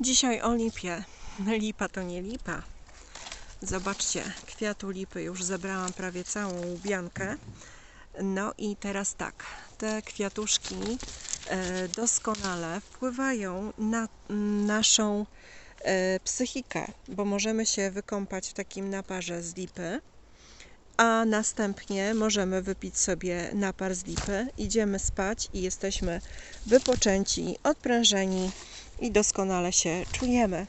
Dzisiaj o lipie. Lipa to nie lipa. Zobaczcie, kwiatu lipy już zebrałam prawie całą łubiankę. No i teraz tak, te kwiatuszki e, doskonale wpływają na naszą e, psychikę, bo możemy się wykąpać w takim naparze z lipy, a następnie możemy wypić sobie napar z lipy, idziemy spać i jesteśmy wypoczęci, odprężeni i doskonale się czujemy.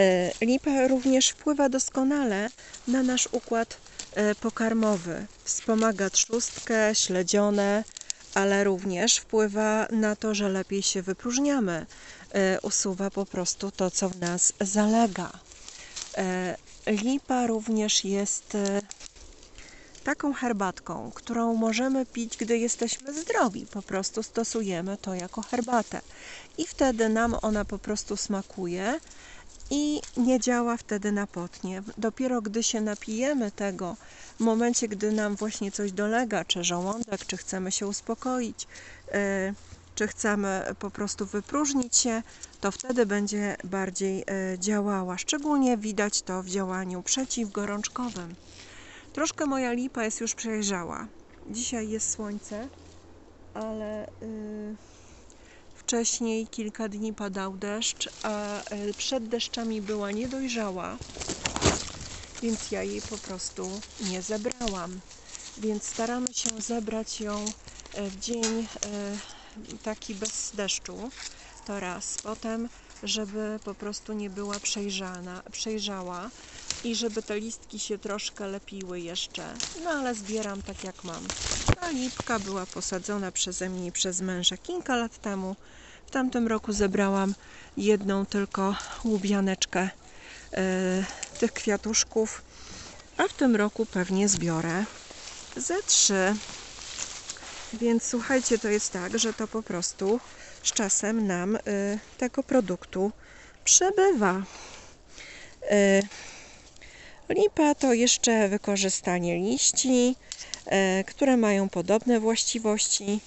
E, Lipa również wpływa doskonale na nasz układ e, pokarmowy. Wspomaga trzustkę, śledzione, ale również wpływa na to, że lepiej się wypróżniamy. E, Usuwa po prostu to, co w nas zalega. Lipa również jest taką herbatką, którą możemy pić, gdy jesteśmy zdrowi. Po prostu stosujemy to jako herbatę. I wtedy nam ona po prostu smakuje i nie działa wtedy na potnie. Dopiero gdy się napijemy tego, w momencie, gdy nam właśnie coś dolega, czy żołądek, czy chcemy się uspokoić, e, czy chcemy po prostu wypróżnić się, to wtedy będzie bardziej e, działała. Szczególnie widać to w działaniu przeciwgorączkowym. Troszkę moja lipa jest już przejrzała. Dzisiaj jest słońce, ale y, wcześniej kilka dni padał deszcz, a y, przed deszczami była niedojrzała, więc ja jej po prostu nie zebrałam. Więc staramy się zebrać ją e, w dzień e, taki bez deszczu. To raz. Potem, żeby po prostu nie była przejrzana, przejrzała i żeby te listki się troszkę lepiły jeszcze. No ale zbieram tak jak mam. Ta lipka była posadzona przeze mnie przez męża kilka lat temu. W tamtym roku zebrałam jedną tylko łubianeczkę e, tych kwiatuszków, a w tym roku pewnie zbiorę ze trzy. Więc słuchajcie, to jest tak, że to po prostu z czasem nam y, tego produktu przebywa. Y, lipa to jeszcze wykorzystanie liści, y, które mają podobne właściwości,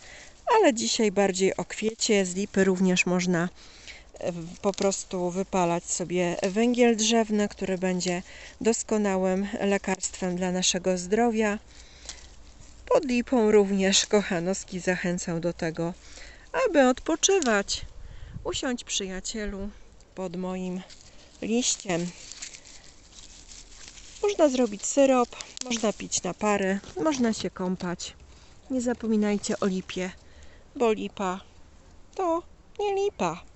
ale dzisiaj bardziej o kwiecie. Z lipy również można y, po prostu wypalać sobie węgiel drzewny, który będzie doskonałym lekarstwem dla naszego zdrowia. Pod lipą również Kochanowski zachęcał do tego, aby odpoczywać. Usiądź przyjacielu pod moim liściem. Można zrobić syrop, można pić napary, można się kąpać. Nie zapominajcie o lipie, bo lipa to nie lipa.